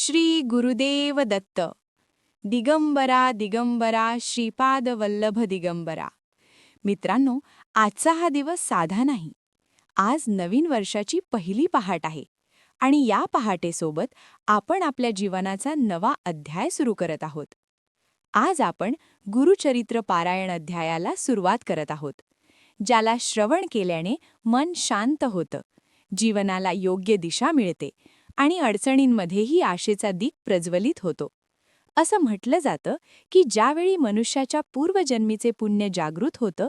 श्री गुरुदेव दत्त. दिगंबरा दिगंबरा श्रीपाद वल्लभ दिगंबरा. मित्रांनो आजचा हा दिवस साधा नाही. आज नवीन वर्षाची पहिली पहाट आहे आणि या पहाटेसोबत आपण आपल्या जीवनाचा नवा अध्याय सुरू करत आहोत. आज आपण गुरुचरित्र पारायण अध्यायाला सुरुवात करत आहोत. ज्याला श्रवण केल्याने मन शांत होतं जीवनाला योग्य दिशा मिळते आणि अडचणींमध्येही आशेचा दीप प्रज्वलित होतो. असं म्हटलं जातं की ज्यावेळी मनुष्याच्या पूर्वजन्मीचे पुण्य जागृत होतं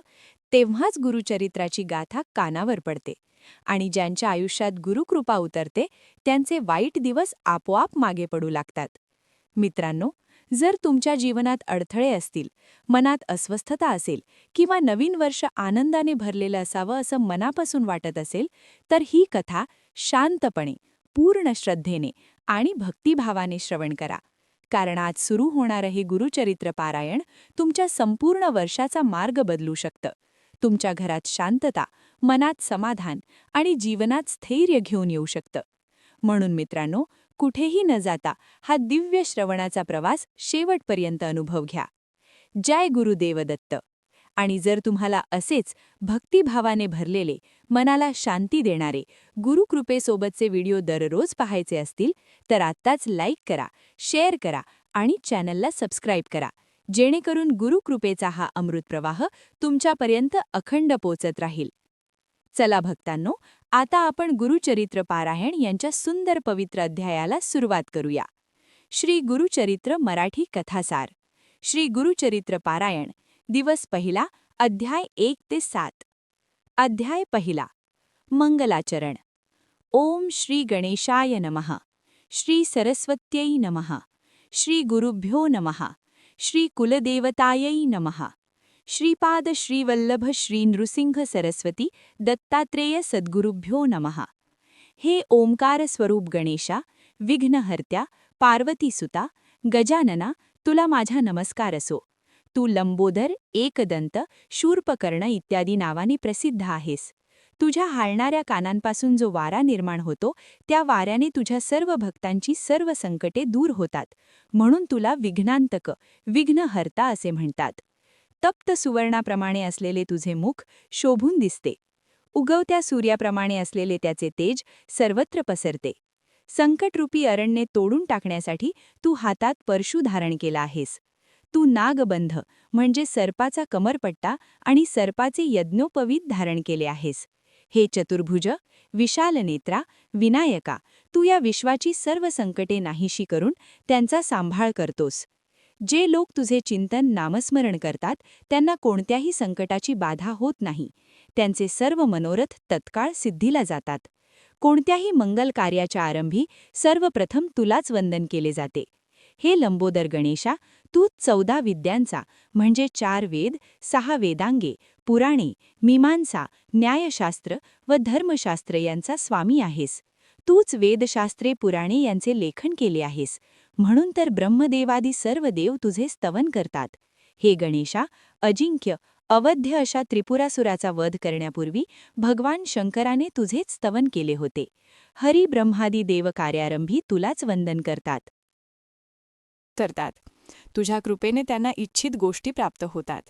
तेव्हाच गुरुचरित्राची गाथा कानावर पडते आणि ज्यांच्या आयुष्यात गुरुकृपा उतरते त्यांचे वाईट दिवस आपोआप मागे पडू लागतात. मित्रांनो जर तुमच्या जीवनात अडथळे असतील मनात अस्वस्थता असेल किंवा नवीन वर्ष आनंदाने भरलेलं असावं असं मनापासून वाटत असेल तर ही कथा शांतपणे पूर्ण श्रद्धेने आणि भक्तिभावाने श्रवण करा. कारण आज सुरू होणारं हे गुरुचरित्र पारायण. तुमच्या संपूर्ण वर्षाचा मार्ग बदलू शकतं. तुमच्या घरात शांतता मनात समाधान आणि जीवनात स्थैर्य घेऊन येऊ शकतं. म्हणून मित्रांनो कुठेही न जाता हा दिव्य श्रवणाचा प्रवास शेवटपर्यंत अनुभव घ्या. जय गुरुदेवदत्त. आणि जर तुम्हाला असेच भक्तिभावाने भरलेले मनाला शांती देणारे गुरुकृपेसोबतचे व्हिडिओ दररोज पाहायचे असतील तर आत्ताच लाईक करा शेअर करा आणि चॅनलला सबस्क्राईब करा. जेणेकरून गुरुकृपेचा हा अमृत प्रवाह तुमच्यापर्यंत अखंड पोचत राहील. चला भक्तांनो आता आपण गुरुचरित्र पारायण यांच्या सुंदर पवित्र अध्यायाला सुरुवात करूया. श्री गुरुचरित्र मराठी कथासार. श्री गुरुचरित्र पारायण दिवस पहिला अध्याय एक ते सात. अध्याय पहिला मंगलाचरण. ओम श्री गणेशाय नमः. श्री सरस्वत्यै नमः. श्री गुरुभ्यो नमः. श्री कुलदेवतायै नमः. श्रीपाद श्रीवल्लभ श्री नृसिंह सरस्वती दत्तात्रेय सद्गुरुभ्यो नमः. हे ओंकार स्वरूप गणेशा विघ्नहर्त्या पार्वतीसुता गजानना तुला माझा नमस्कार असो. तू लंबोदर एकदंत शूर्पकर्ण इत्यादी नावाने प्रसिद्ध आहेस. तुझ्या हालणाऱ्या कानांपासून जो वारा निर्माण होतो त्या वाऱ्याने तुझ्या सर्व भक्तांची सर्व संकटे दूर होतात. म्हणून तुला विघ्नांतक विघ्नहर्ता असे म्हणतात. तप्त सुवर्णाप्रमाणे असलेले तुझे मुख शोभून दिसते. उगवत्या सूर्याप्रमाणे असलेले त्याचे तेज सर्वत्र पसरते. संकटरूपी अरण्ये तोडून टाकण्यासाठी तू हातात परशू धारण केला आहेस. तू नागबंध म्हणजे सर्पाचा कमरपट्टा आणि सर्पाचे यज्ञोपवीत धारण केले आहेस. हे चतुर्भुज विशाल नेत्रा विनायका तू या विश्वाची सर्व संकटे नाहीशी करून त्यांचा सांभाळ करतोस. जे लोक तुझे चिंतन नामस्मरण करतात त्यांना कोणत्याही संकटाची बाधा होत नाही. त्यांचे सर्व मनोरथ तत्काळ सिद्धीला जातात. कोणत्याही मंगल कार्याच्या आरंभी सर्वप्रथम तुलाच वंदन केले जाते. हे लंबोदर गणेशा तू चौदा विद्यांचा म्हणजे चार वेद सहा वेदांगे पुराणे मीमांसा न्यायशास्त्र व धर्मशास्त्र यांचा स्वामी आहेस. तूच वेदशास्त्रे पुराणे यांचे लेखन केले आहेस. म्हणून तर ब्रह्मदेवादी सर्व देव तुझे स्तवन करतात. हे गणेशा अजिंक्य अवध्य अशा त्रिपुरासुराचा वध करण्यापूर्वी भगवान शंकराने तुझेच स्तवन केले होते. हरी ब्रह्मादी देव कार्यारंभी तुलाच वंदन करतात. करतात. तुझ्या कृपेने त्यांना इच्छित गोष्टी प्राप्त होतात.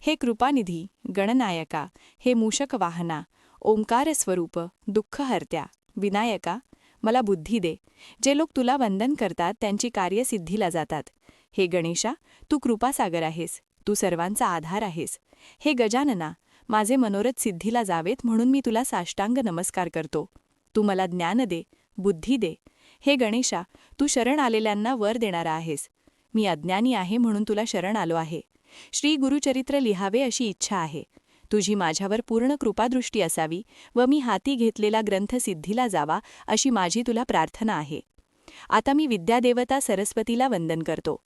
हे कृपानिधी गणनायका हे मूषक वाहना ओंकार स्वरूप दुःखहर्त्या विनायका मला बुद्धी दे. जे लोक तुला वंदन करतात त्यांची कार्यसिद्धीला जातात. हे गणेशा तू कृपासागर आहेस. तू सर्वांचा आधार आहेस. हे गजानना माझे मनोरथ सिद्धीला जावेत म्हणून मी तुला साष्टांग नमस्कार करतो. तू मला ज्ञान दे बुद्धी दे. हे गणेशा तू शरण आलेल्यांना वर देणारा आहेस. मी अज्ञानी आहे म्हणून तुला शरण आलो आहे. श्री गुरुचरित्र लिहावे अशी इच्छा आहे. तुझी माझ्यावर पूर्ण कृपादृष्टी असावी व मी हाती घेतलेला ग्रंथ सिद्धीला जावा अशी माझी तुला प्रार्थना आहे. आता मी विद्यादेवता सरस्वतीला वंदन करतो.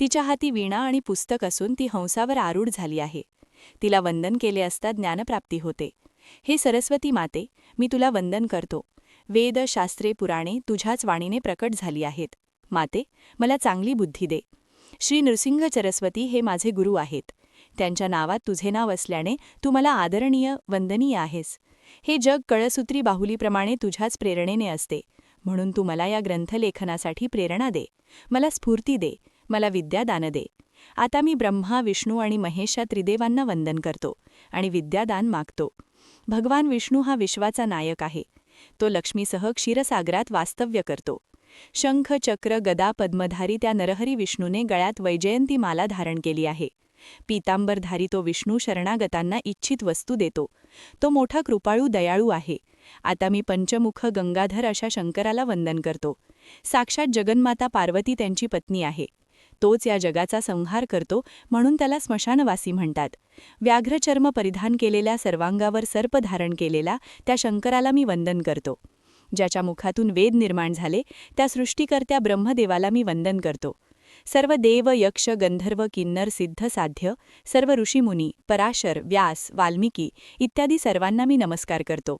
तिच्या हाती वीणा आणि पुस्तक असून ती हंसावर आरूढ झाली आहे. तिला वंदन केले असता ज्ञानप्राप्ती होते. हे सरस्वती माते मी तुला वंदन करतो. वेद शास्त्रे पुराणे तुझ्याच वाणीने प्रकट झाली आहेत. माते मला चांगली बुद्धी दे. श्री नृसिंह सरस्वती हे माझे गुरु आहेत. त्यांच्या नावात तुझे नाव असल्याने तू मला आदरणीय वंदनीय आहेस. हे जग कळसूत्री बाहुलीप्रमाणे तुझ्याच प्रेरणेने असते. म्हणून तू मला या ग्रंथलेखनासाठी प्रेरणा दे. मला स्फूर्ती दे. मला विद्यादान दे. आता मी ब्रह्मा विष्णू आणि महेश या त्रिदेवांना वंदन करतो आणि विद्यादान मागतो. भगवान विष्णू हा विश्वाचा नायक आहे. तो लक्ष्मीसह क्षीरसागरात वास्तव्य करतो. शंख चक्र गदा पद्मधारी त्या नरहरी विष्णूने गळ्यात वैजयंती माला धारण केली आहे. पीतांबरधारी तो विष्णू शरणागतांना इच्छित वस्तू देतो. तो मोठा कृपाळू दयाळू आहे. आता मी पंचमुख गंगाधर अशा शंकराला वंदन करतो. साक्षात जगन्माता पार्वती त्यांची पत्नी आहे. तोच या जगाचा संहार करतो म्हणून त्याला स्मशानवासी म्हणतात. व्याघ्रचर्म परिधान केलेल्या सर्वांगावर सर्प धारण केलेला त्या शंकराला मी वंदन करतो. ज्याच्या मुखातून वेद निर्माण झाले त्या सृष्टीकर्त्या ब्रह्मदेवाला मी वंदन करतो. सर्व देव यक्ष गंधर्व किन्नर सिद्ध साध्य सर्व ऋषीमुनी पराशर व्यास वाल्मिकी इत्यादी सर्वांना मी नमस्कार करतो.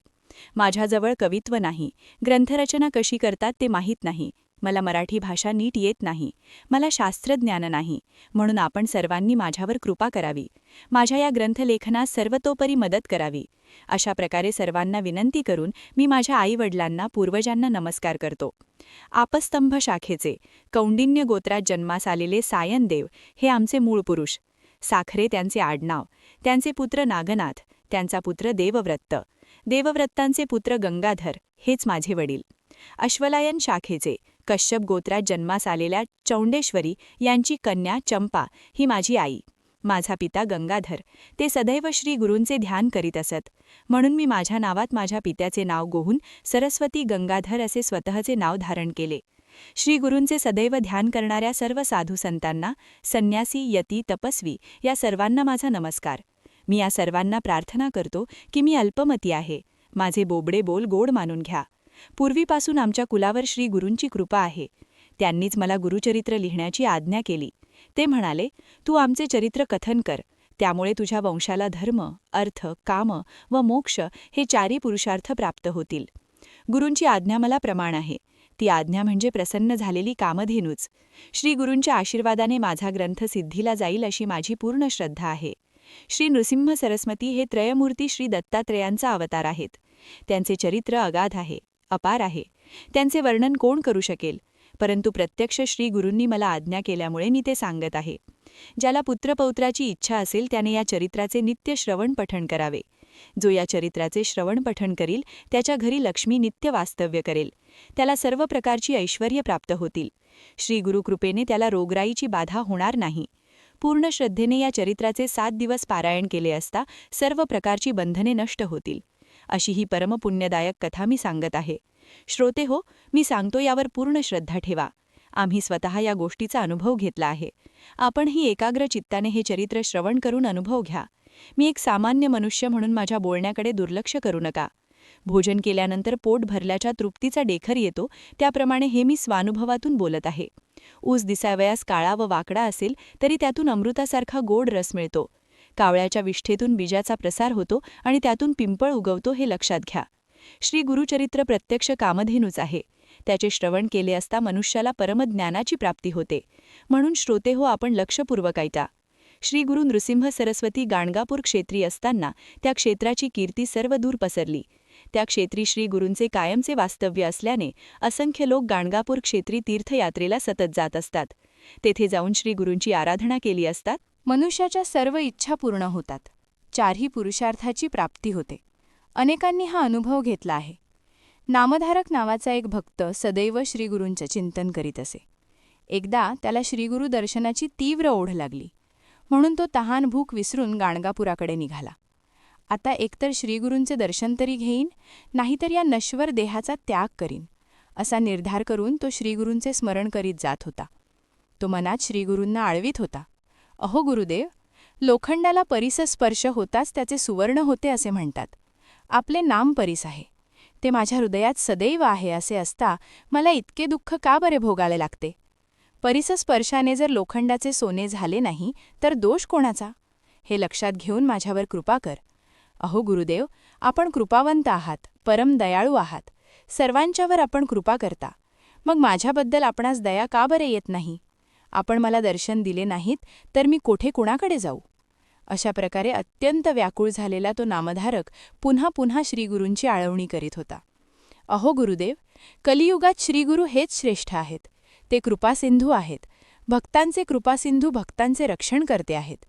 माझ्याजवळ कवित्व नाही ग्रंथरचना कशी करतात ते माहीत नाही मला मराठी भाषा नीट येत नाही. मला शास्त्रज्ञान नाही. म्हणून आपण सर्वांनी माझ्यावर कृपा करावी. माझ्या या ग्रंथलेखनास सर्वतोपरी मदत करावी. अशा प्रकारे सर्वांना विनंती करून मी माझ्या आईवडिलांना पूर्वजांना नमस्कार करतो. आपस्तंभ शाखेचे कौंडिन्य गोत्रात जन्मास आलेले सायनदेव हे आमचे मूळ पुरुष. साखरे त्यांचे आडनाव त्यांचे पुत्र नागनाथ त्यांचा पुत्र देवव्रत्त देवव्रत्तांचे पुत्र गंगाधर हेच माझे वडील. अश्वलायन शाखेचे कश्यप गोत्रात जन्मास आलेल्या चौंडेश्वरी यांची कन्या चंपा ही माझी आई. माझा पिता गंगाधर. ते सदैव श्री गुरूंचे ध्यान करीत असत. म्हणून मी माझ्या नावात माझ्या पित्याचे नाव गोहून सरस्वती गंगाधर असे स्वतःचे नाव धारण केले. श्री गुरूंचे सदैव ध्यान करणाऱ्या सर्व साधू संतांना संन्यासी यती तपस्वी या सर्वांना माझा नमस्कार. मी या सर्वांना प्रार्थना करतो की मी अल्पमती आहे. माझे बोबडे बोल गोड मानून घ्या. पूर्वीपासून आमच्या कुलावर श्री गुरूंची कृपा आहे. त्यांनीच मला गुरुचरित्र लिहिण्याची आज्ञा केली. ते म्हणाले तू आमचे चरित्र कथन कर. त्यामुळे तुझ्या वंशाला धर्म अर्थ काम व मोक्ष हे चारी पुरुषार्थ प्राप्त होतील. गुरूंची आज्ञा मला प्रमाण आहे. ती आज्ञा म्हणजे प्रसन्न झालेली कामधेनूच. श्री गुरूंच्या आशीर्वादाने माझा ग्रंथ सिद्धीला जाईल अशी माझी पूर्ण श्रद्धा आहे. श्री नृसिंह सरस्वती हे त्रयमूर्ती श्री दत्तात्रयांचा अवतार आहेत. त्यांचे चरित्र अगाध आहे. अपार आहे. त्यांचे वर्णन कोण करू शकेल? परंतु प्रत्यक्ष श्री गुरूंनी मला आज्ञा केल्यामुळे मी ते सांगत आहे. ज्याला पुत्रपौत्राची इच्छा असेल त्याने या चरित्राचे नित्य श्रवण पठण करावे. जो या चरित्राचे श्रवण पठण करील त्याच्या घरी लक्ष्मी नित्य वास्तव्य करेल. त्याला सर्व प्रकारची ऐश्वर्य प्राप्त होतील. श्री गुरुकृपेने त्याला रोगराईची बाधा होणार नाही. पूर्ण श्रद्धेने या चरित्राचे सात दिवस पारायण केले असता सर्व प्रकारची बंधने नष्ट होतील. अशी ही परमपुण्यदायक कथा मी सांगत आहे. श्रोते हो मी सांगतो यावर पूर्ण श्रद्धा ठेवा. आम्ही स्वतः या गोष्टीचा अनुभव घेतला आहे. आपणही एकाग्र चित्ताने हे चरित्र श्रवण करून अनुभव घ्या. मी एक सामान्य मनुष्य म्हणून माझ्या बोलण्याकडे दुर्लक्ष करू नका. भोजन केल्यानंतर पोट भरल्याच्या तृप्तीचा डेखर येतो त्याप्रमाणे हे मी स्वानुभवातून बोलत आहे. ऊस दिसावयास काळा व वाकडा असेल तरी त्यातून अमृतासारखा गोड रस मिळतो. कावळ्याच्या विष्ठेतून बीजाचा प्रसार होतो आणि त्यातून पिंपळ उगवतो हे लक्षात घ्या. श्री गुरुचरित्र प्रत्यक्ष कामधेनूच आहे. त्याचे श्रवण केले असता मनुष्याला परमज्ञानाची प्राप्ती होते. म्हणून श्रोते हो आपण लक्षपूर्वक ऐका. श्री गुरु नृसिंह सरस्वती गाणगापूर क्षेत्री असताना त्या क्षेत्राची कीर्ती सर्व दूर पसरली. त्या क्षेत्री श्री गुरूंचे कायमचे वास्तव्य असल्याने असंख्य लोक गाणगापूर क्षेत्री तीर्थयात्रेला सतत जात असतात. तेथे जाऊन श्री गुरूंची आराधना केली असतात. मनुष्याच्या सर्व इच्छा पूर्ण होतात. चारही पुरुषार्थाची प्राप्ती होते. अनेकांनी हा अनुभव घेतला आहे. नामधारक नावाचा एक भक्त सदैव श्रीगुरूंचं चिंतन करीत असे. एकदा त्याला श्रीगुरू दर्शनाची तीव्र ओढ लागली. म्हणून तो तहान भूक विसरून गाणगापुराकडे निघाला. आता एकतर श्रीगुरूंचे दर्शन तरी घेईन नाहीतर या नश्वर देहाचा त्याग करीन असा निर्धार करून तो श्रीगुरूंचे स्मरण करीत जात होता. तो मनात श्रीगुरूंना आळवीत होता. अहो गुरुदेव लोखंडाला परिस स्पर्श होताच त्याचे सुवर्ण होते असे म्हणतात. आपले नाम परिस आहे. ते माझ्या हृदयात सदैव आहे असे असता मला इतके दुःख का बरे भोगावे लागते? परिसस्पर्शाने जर लोखंडाचे सोने झाले नाही तर दोष कोणाचा? हे लक्षात घेऊन माझ्यावर कृपा कर. अहो गुरुदेव आपण कृपावंत आहात परम दयाळू आहात. सर्वांच्यावर आपण कृपा करता. मग माझ्याबद्दल आपणास दया का बरे येत नाही? आपण मला दर्शन दिले नाहीत तर मी कोठे कुणाकडे जाऊ? अशा प्रकारे अत्यंत व्याकुळ झालेला तो नामधारक पुन्हा पुन्हा श्रीगुरूंची आळवणी करीत होता. अहो गुरुदेव कलियुगात श्रीगुरू हेच श्रेष्ठ आहेत. ते कृपासिंधू आहेत. भक्तांचे कृपासिंधू भक्तांचे रक्षण करते आहेत.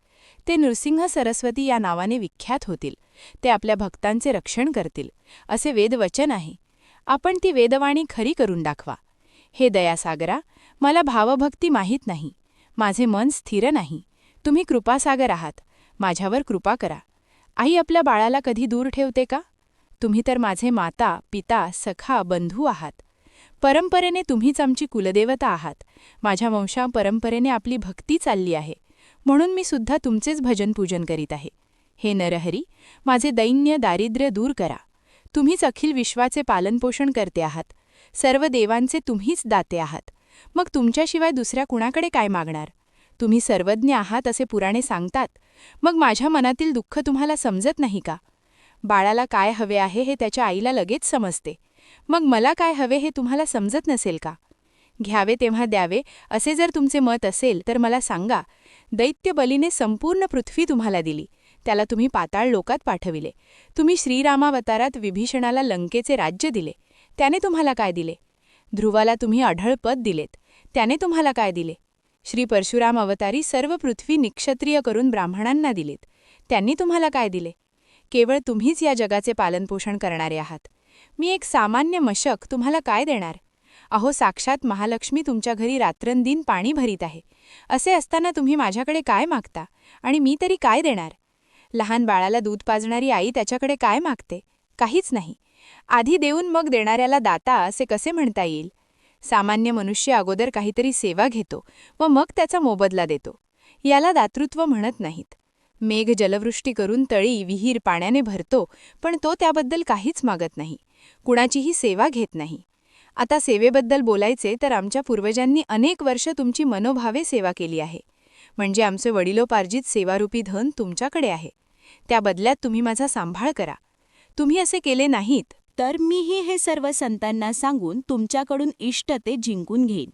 ते नृसिंह सरस्वती या नावाने विख्यात होतील. ते आपल्या भक्तांचे रक्षण करतील. असे वेदवचन आहे. आपण ती वेदवाणी खरी करून दाखवा. हे दयासागरा मला भावभक्ती माहीत नाही. माझे मन स्थिर नाही. तुम्ही कृपासागर आहात. माझ्यावर कृपा करा. आई आपल्या बाळाला कधी दूर ठेवते का? तुम्ही तर माझे माता पिता सखा बंधू आहात. परंपरेने तुम्हीच आमची कुलदेवता आहात. माझ्या वंशा परंपरेने आपली भक्ती चालली आहे. म्हणून मी सुद्धा तुमचेच भजन पूजन करीत आहे. हे नरहरी माझे दैन्य दारिद्र्य दूर करा. तुम्हीच अखिल विश्वाचे पालनपोषण करते आहात. सर्व देवांचे तुम्हीच दाते आहात. मग तुमच्याशिवाय दुसऱ्या कुणाकडे काय मागणार? तुम्ही सर्वज्ञ आहात असे पुराणे सांगतात. मग माझ्या मनातील दुःख तुम्हाला समजत नाही का? बाळाला काय हवे आहे हे त्याच्या आईला लगेच समजते. मग मला काय हवे हे तुम्हाला समजत नसेल का? घ्यावे तेव्हा द्यावे असे जर तुमचे मत असेल तर मला सांगा. दैत्य बलीने संपूर्ण पृथ्वी तुम्हाला दिली. त्याला तुम्ही पाताळ लोकात पाठविले. तुम्ही श्रीरामावतारात विभीषणाला लंकेचे राज्य दिले. त्याने तुम्हाला काय दिले? ध्रुवाला तुम्ही अढळ पद दिलेत. त्याने तुम्हाला काय दिले? श्री परशुराम अवतारी सर्व पृथ्वी निक्षत्रिय करून ब्राह्मणांना दिलीत. त्यांनी तुम्हाला काय दिले? केवळ तुम्हीच या जगाचे पालनपोषण करणारे आहात. मी एक सामान्य मशक तुम्हाला काय देणार? अहो साक्षात महालक्ष्मी तुमच्या घरी रात्रंदिन पाणी भरीत आहे. असे असताना तुम्ही माझ्याकडे काय मागता? आणि मी तरी काय देणार? लहान बाळाला दूध पाजणारी आई त्याच्याकडे काय मागते? काहीच नाही. आधी देऊन मग देणाऱ्याला दाता असे कसे म्हणता येईल? सामान्य मनुष्य अगोदर काहीतरी सेवा घेतो व मग त्याचा मोबदला देतो. याला दातृत्व म्हणत नाहीत. मेघ जलवृष्टी करून तळी विहीर पाण्याने भरतो पण तो त्याबद्दल काहीच मागत नाही. कुणाचीही सेवा घेत नाही. आता सेवेबद्दल बोलायचे तर आमच्या पूर्वजांनी अनेक वर्ष तुमची मनोभावे सेवा केली आहे. म्हणजे आमचे वडिलोपार्जित सेवारूपी धन तुमच्याकडे आहे. त्या बदल्यात तुम्ही माझा सांभाळ करा. तुम्ही असे केले नाहीत. तर मीही हे सर्व संतांना सांगून तुमच्याकडून इष्ट ते जिंकून घेईन.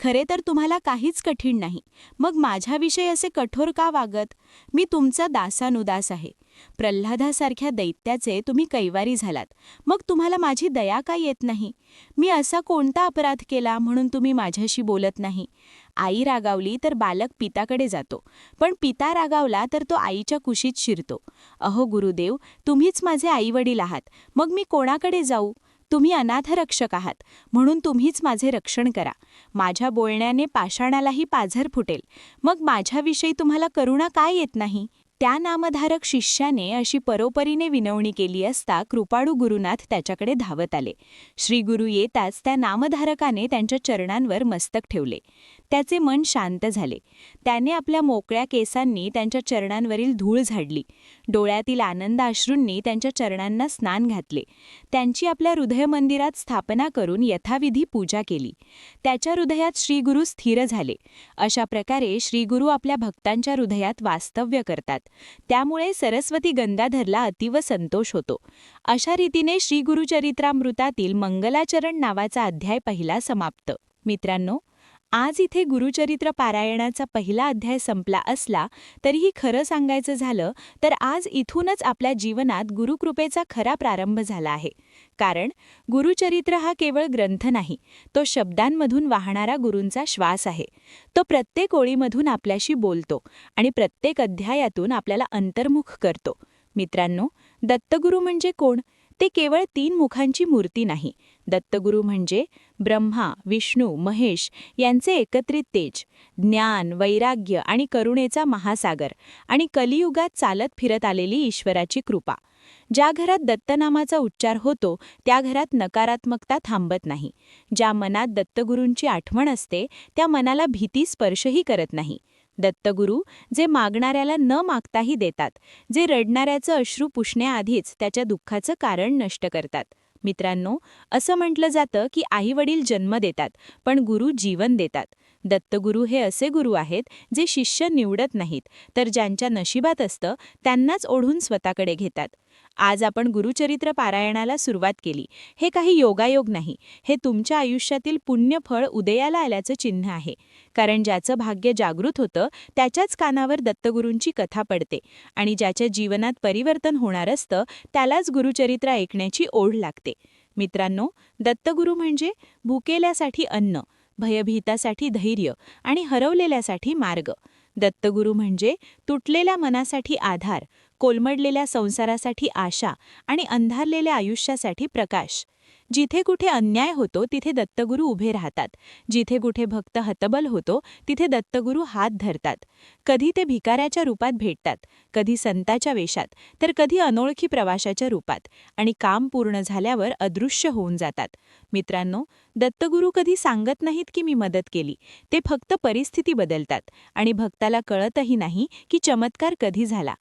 खरे तर तुम्हाला काहीच कठीण नाही. मग माझ्याविषयी असे कठोर का वागत? मी तुमचा दासानुदास आहे. प्रल्हादासारख्या दैत्याचे तुम्ही कैवारी झालात. मग तुम्हाला माझी दया का येत नाही? मी असा कोणता अपराध केला म्हणून तुम्ही माझ्याशी बोलत नाही? आई रागावली तर बालक पिताकडे जातो. पण पिता रागावला तर तो आईच्या कुशीत शिरतो. अहो गुरुदेव तुम्हीच माझे आईवडील आहात. मग मी कोणाकडे जाऊ? तुम्ही अनाथरक्षक आहात म्हणून तुम्हीच माझे रक्षण करा. माझ्या बोलण्याने पाषाणालाही पाझर फुटेल. मग माझ्याविषयी तुम्हाला करुणा काय येत नाही? त्या नामधारक शिष्याने अशी परोपरीने विनवणी केली असता कृपाळू गुरुनाथ त्याच्याकडे धावत आले. श्रीगुरु येताच त्या नामधारकाने त्यांच्या चरणांवर मस्तक ठेवले. त्याचे मन शांत झाले. त्याने आपल्या मोकळ्या केसांनी त्यांच्या चरणांवरील धूळ झाडली. डोळ्यातील आनंद अश्रूंनी त्यांच्या चरणांना स्नान घातले. त्यांची आपल्या हृदयमंदिरात स्थापना करून यथाविधी पूजा केली. त्याच्या हृदयात श्रीगुरु स्थिर झाले. अशा प्रकारे श्रीगुरु आपल्या भक्तांच्या हृदयात वास्तव्य करतात. त्यामुळे सरस्वती गंगाधरला अतीव संतोष होतो. अशा रीतीने श्रीगुरुचरित्रामृतातील मंगलाचरण नावाचा अध्याय पहिला समाप्त. मित्रांनो आज इथे गुरुचरित्र पारायणाचा पहिला अध्याय संपला असला तरीही खरं सांगायचं झालं तर आज इथूनच आपल्या जीवनात गुरुकृपेचा खरा प्रारंभ झाला आहे. कारण गुरुचरित्र हा केवळ ग्रंथ नाही तो शब्दांमधून वाहणारा गुरूंचा श्वास आहे. तो प्रत्येक ओळीमधून आपल्याशी बोलतो आणि प्रत्येक अध्यायातून आपल्याला अंतर्मुख करतो. मित्रांनो दत्तगुरू म्हणजे कोण? ते केवळ तीन मुखांची मूर्ती नाही. दत्तगुरू म्हणजे ब्रह्मा विष्णू महेश यांचे एकत्रित तेज ज्ञान वैराग्य आणि करुणेचा महासागर आणि कलियुगात चालत फिरत आलेली ईश्वराची कृपा. ज्या घरात दत्तनामाचा उच्चार होतो त्या घरात नकारात्मकता थांबत नाही. ज्या मनात दत्तगुरूंची आठवण असते त्या मनाला भीती स्पर्शही करत नाही. दत्तगुरू जे मागणाऱ्याला न मागताही देतात जे रडणाऱ्याचं अश्रू पुसण्याआधीच त्याच्या दुःखाचं कारण नष्ट करतात. मित्रांनो असं म्हटलं जातं की आईवडील जन्म देतात पण गुरु जीवन देतात. दत्तगुरू हे असे गुरु आहेत जे शिष्य निवडत नाहीत तर ज्यांच्या नशिबात असतं त्यांनाच ओढून स्वतःकडे घेतात. आज आपण गुरुचरित्र पारायणाला सुरुवात केली. हे काही योगायोग नाही. हे तुमच्या आयुष्यातील पुण्यफळ उदयाला आल्याचं चिन्ह आहे. कारण ज्याचं भाग्य जागृत होतं त्याच्याच कानावर दत्तगुरूंची कथा पडते. आणि ज्याच्या जीवनात परिवर्तन होणार असतं त्यालाच गुरुचरित्र ऐकण्याची ओढ लागते. मित्रांनो दत्तगुरू म्हणजे भुकेल्यासाठी अन्न भयभीतासाठी धैर्य आणि हरवलेल्यासाठी मार्ग. दत्तगुरू म्हणजे तुटलेल्या मनासाठी आधार कोलमडलेल्या संसारासाठी आशा आणि अंधारलेल्या आयुष्यासाठी प्रकाश. जिथे कुठे अन्याय होतो तिथे दत्तगुरू उभे राहतात. जिथे कुठे भक्त हतबल होतो तिथे दत्तगुरू हात धरतात. कधी ते भिकाऱ्याच्या रूपात भेटतात कधी संताच्या वेशात तर कधी अनोळखी प्रवाशाच्या रूपात. आणि काम पूर्ण झाल्यावर अदृश्य होऊन जातात. मित्रांनो दत्तगुरू कधी सांगत नाहीत की मी मदत केली. ते फक्त परिस्थिती बदलतात. आणि भक्ताला कळतही नाही की चमत्कार कधी झाला.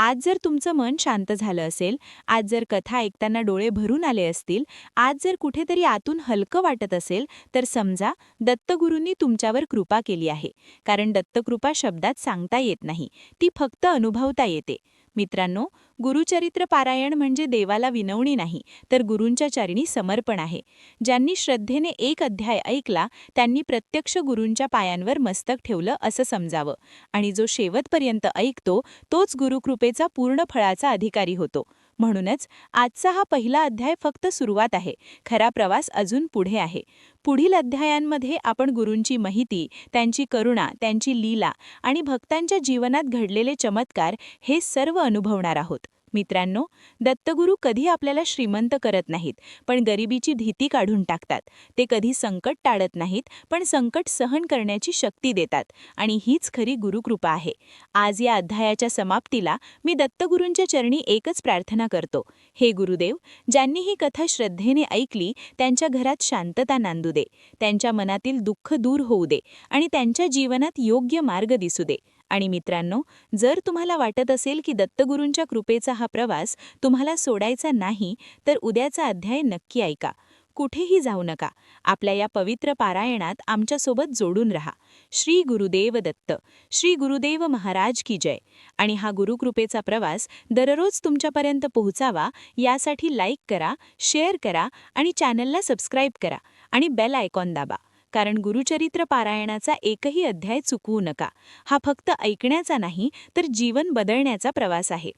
आज जर तुमचं मन शांत झालं असेल आज जर कथा ऐकताना डोळे भरून आले असतील आज जर कुठेतरी आतून हलकं वाटत असेल तर समजा दत्तगुरूंनी तुमच्यावर कृपा केली आहे. कारण दत्तकृपा शब्दात सांगता येत नाही ती फक्त अनुभवता येते. मित्रांनो गुरुचरित्र पारायण म्हणजे देवाला विनवणी नाही तर गुरूंच्या चरणी समर्पण आहे. ज्यांनी श्रद्धेने एक अध्याय ऐकला त्यांनी प्रत्यक्ष गुरूंच्या पायांवर मस्तक ठेवलं असं समजावं. आणि जो शेवटपर्यंत ऐकतो तोच गुरुकृपेचा पूर्ण फळाचा अधिकारी होतो. म्हणूनच आजचा हा पहिला अध्याय फक्त सुरुवात आहे. खरा प्रवास अजून पुढे आहे. पुढील अध्यायांमध्ये आपण गुरूंची माहिती त्यांची करुणा त्यांची लीला आणि भक्तांच्या जीवनात घडलेले चमत्कार हे सर्व अनुभवणार आहोत. मित्रांनो दत्तगुरू कधी आपल्याला श्रीमंत करत नाहीत पण गरिबीची भीती काढून टाकतात. ते कधी संकट टाळत नाहीत पण संकट सहन करण्याची शक्ती देतात. आणि हीच खरी गुरुकृपा आहे. आज या अध्यायाच्या समाप्तीला मी दत्तगुरूंच्या चरणी एकच प्रार्थना करतो. हे गुरुदेव ज्यांनी ही कथा श्रद्धेने ऐकली त्यांच्या घरात शांतता नांदू दे. त्यांच्या मनातील दुःख दूर होऊ दे आणि त्यांच्या जीवनात योग्य मार्ग दिसू दे. आणि मित्रांनो जर तुम्हाला वाटत असेल की दत्तगुरूंच्या कृपेचा हा प्रवास तुम्हाला सोडायचा नाही तर उद्याचा अध्याय नक्की ऐका. कुठेही जाऊ नका. आपल्या या पवित्र पारायणात आमच्यासोबत जोडून रहा. श्री गुरुदेव दत्त. श्री गुरुदेव महाराज की जय. आणि हा गुरुकृपेचा प्रवास दररोज तुमच्यापर्यंत पोहोचावा यासाठी लाईक करा शेअर करा आणि चॅनलला सबस्क्राईब करा आणि बेल आयकॉन दाबा. कारण गुरुचरित्र पारायणाचा एकही अध्याय चुकवू नका. हा फक्त ऐकण्याचा नाही तर जीवन बदलण्याचा प्रवास आहे.